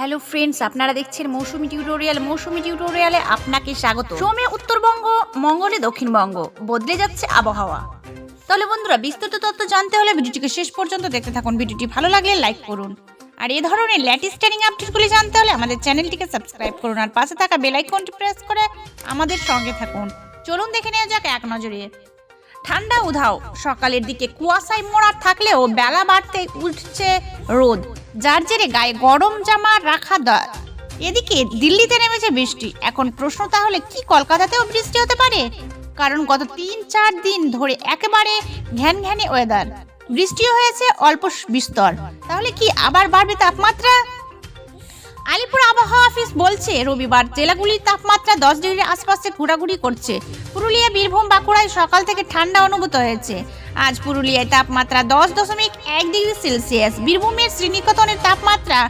Hello friends আপনারা দেখছেন মৌসুমি tutorial মৌসুমি টিউটোরিয়ালে আপনাকে স্বাগত। সোমে উত্তরবঙ্গ, মঙ্গলে দক্ষিণবঙ্গ। বদলে যাচ্ছে আবহাওয়া। তাহলে বন্ধুরা বিস্তৃত তথ্য জানতে হলে ভিডিওটিকে শেষ পর্যন্ত দেখতে থাকুন। ভিডিওটি ভালো লাগলে লাইক করুন। আর এই ধরনের লেটেস্ট ট্রেনিং আপডেটগুলি জানতে হলে আমাদের চ্যানেলটিকে সাবস্ক্রাইব করুন। আর পাশে থাকা বেল আইকনটি প্রেস করে আমাদের সঙ্গে থাকুন। চলুন দেখে নেওয়া যাক এক নজরে। ঠান্ডা উধাও। সকালের দিকে কুয়াশায় মোড়া থাকলেও বেলা বাড়তে উঠছে রোদ। যার জেরে গায়ে গরম জামা রাখা দর। এদিকে দিল্লিতে নেমেছে বৃষ্টি। এখন প্রশ্ন তাহলে কি কলকাতাতেও বৃষ্টি হতে পারে? কারণ গত তিন চার দিন ধরে একেবারে ঘ্যান ঘ্যানে ওয়েদার বৃষ্টিও হয়েছে অল্প বিস্তর। তাহলে কি আবার বাড়বে তাপমাত্রা? আবহাওয়া অফিস বলছে, রবিবার জেলাগুলির তাপমাত্রা দশ ডিগ্রির আশপাশে ঘোরাঘুরি করছে। পুরুলিয়া, বীরভূম, বাঁকুড়ায় সকাল থেকে ঠান্ডা অনুভূত হয়েছে। আজ পুরুলিয়ায় তাপমাত্রা দশ দশমিক এক ডিগ্রি সেলসিয়াস, বীরভূমের শ্রীনিকতনের তাপমাত্রা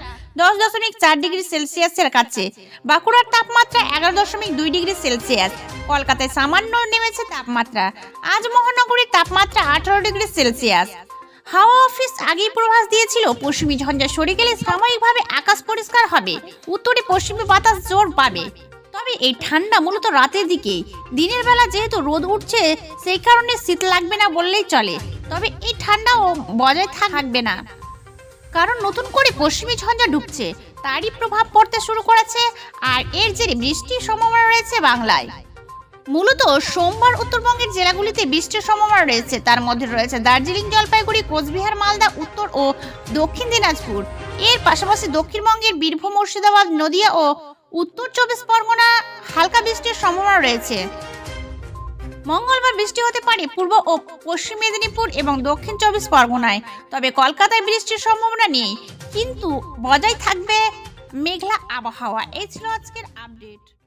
দশ দশমিক চার ডিগ্রি সেলসিয়াসের কাছে। বাঁকুড়ার তাপমাত্রা এগারো দশমিক দুই ডিগ্রি সেলসিয়াস, কলকাতায় সামান্য নেমেছে তাপমাত্রা। আজ মহানগরীর তাপমাত্রা আঠারো ডিগ্রি সেলসিয়াস। হাওয়া অফিস আগেই পূর্বাভাস দিয়েছিল, পশ্চিমী ঝঞ্ঝা সরে গেলে সাময়িকভাবে আকাশ পরিষ্কার হবে, উত্তরে পশ্চিমী বাতাস জোর পাবে। তবে এই ঠান্ডা মূলত রাতের দিকে দিনের বেলা যেহেতু রোদ উঠছে, সেই কারণে শীত লাগবে না বললেই চলে। তবে এই ঠান্ডাও বজায় থাকবে না। কারণ নতুন করে পশ্চিমী ঝঞ্ঝা ঢুকছে তারই প্রভাব পড়তে শুরু করেছে, আর এর জেরে বৃষ্টির সম্ভাবনা রয়েছে বাংলায়। মূলত সোমবার উত্তরবঙ্গের জেলাগুলিতে বৃষ্টির সম্ভাবনা রয়েছে। তার মধ্যে রয়েছে দার্জিলিং, জলপাইগুড়ি, কোচবিহার, মালদা, উত্তর ও দক্ষিণ দিনাজপুর। এর পাশাপাশি দক্ষিণবঙ্গের বীরভূম, মুর্শিদাবাদ, নদিয়া ও উত্তর চব্বিশ পরগনা হালকা বৃষ্টির সম্ভাবনা রয়েছে। মঙ্গলবার বৃষ্টি হতে পারে পূর্ব ও পশ্চিম মেদিনীপুর এবং দক্ষিণ চব্বিশ পরগনায়। তবে কলকাতায় বৃষ্টির সম্ভাবনা নেই। কিন্তু বজায় থাকবে মেঘলা আবহাওয়া। এই ছিল আজকের আপডেট।